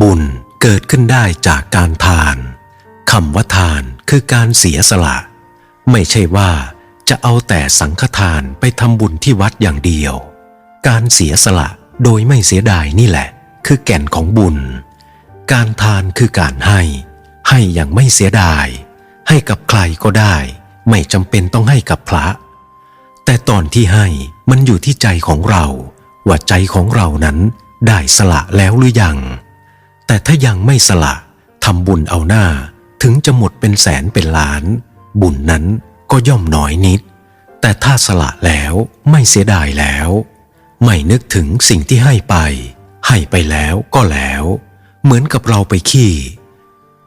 บุญเกิดขึ้นได้จากการทานคำว่าทานคือการเสียสละ ไม่ใช่ว่าจะเอาแต่สังฆทานไปทำบุญที่วัดอย่างเดียว การเสียสละโดยไม่เสียดายนี่แหละ คือแก่นของบุญ การทานคือการให้ ให้อย่างไม่เสียดาย ให้กับใครก็ได้ ไม่จำเป็นต้องให้กับพระ แต่ตอนที่ให้มันอยู่ที่ใจของเรา ว่าใจของเรานั้นได้สละแล้วหรือยัง แต่ถ้ายังไม่สละทำบุญเอาหน้า ถึงจะหมดเป็นแสนเป็นล้าน บุญนั้นก็ย่อมน้อยนิด แต่ถ้าสละแล้วไม่เสียดายแล้ว ไม่นึกถึงสิ่งที่ให้ไป ให้ไปแล้วก็แล้ว เหมือนกับเราไปขี้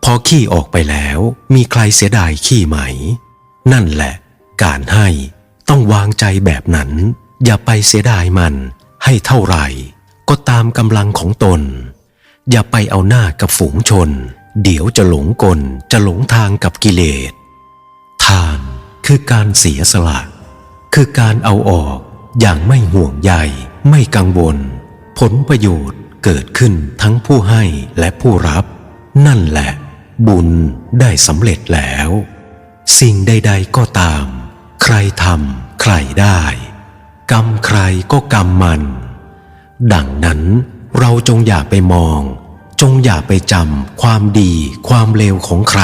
พอขี้ออกไปแล้วมีใครเสียดายขี้ไหม นั่นแหละ การให้ต้องวางใจแบบนั้น อย่าไปเสียดายมัน ให้เท่าไหร่ ก็ตามกำลังของตน อย่าไปเอาหน้ากับฝูงชน เดี๋ยวจะหลงกลจะหลงทางกับกิเลส ทานคือการเสียสละ คือการเอาออกอย่างไม่ห่วงใยไม่กังวล ผลประโยชน์เกิดขึ้นทั้งผู้ให้และผู้รับ นั่นแหละ บุญได้สำเร็จแล้ว สิ่งใด ๆก็ตาม ใครทำใครได้ กรรมใครก็กรรมมัน ดังนั้นเราจงอย่าไปมอง จงอย่าไปจำความดีความเลวของใคร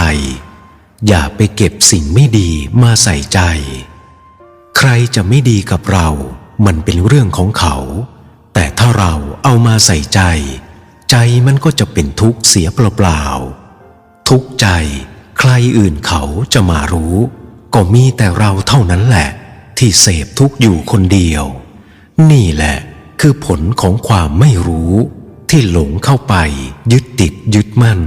อย่าไปเก็บสิ่งไม่ดีมาใส่ใจ ใครจะไม่ดีกับเรา มันเป็นเรื่องของเขา แต่ถ้าเราเอามาใส่ใจ ใจมันก็จะเป็นทุกข์เสียเปล่าๆทุกข์ใจ ใครอื่นเขาจะมารู้ ก็มีแต่เราเท่านั้นแหละ ที่เสพทุกข์อยู่คนเดียว นี่แหละคือผลของความไม่รู้ ที่หลงเข้าไปยึดติดยึดมั่น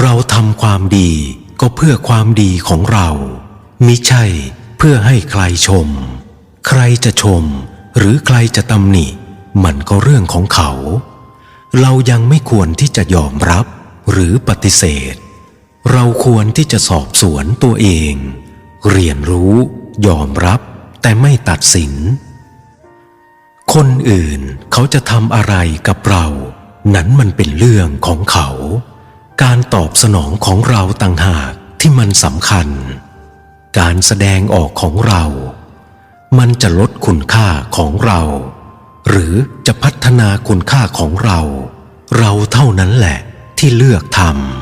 เราทำความดีก็เพื่อความดีของเรา มิใช่เพื่อให้ใครชม ใครจะชม หรือใครจะตำหนิ มันก็เรื่องของเขา เรายังไม่ควรที่จะยอมรับหรือปฏิเสธ เราควรที่จะสอบสวนตัวเอง เรียนรู้ ยอมรับ แต่ไม่ตัดสิน คนอื่น เขาจะทำอะไรกับเรา นั้นมันเป็นเรื่องของเขา การตอบสนองของเราต่างหากที่มันสำคัญ การแสดงออกของเรา มันจะลดคุณค่าของเรา หรือจะพัฒนาคุณค่าของเรา เราเท่านั้นแหละที่เลือกทำ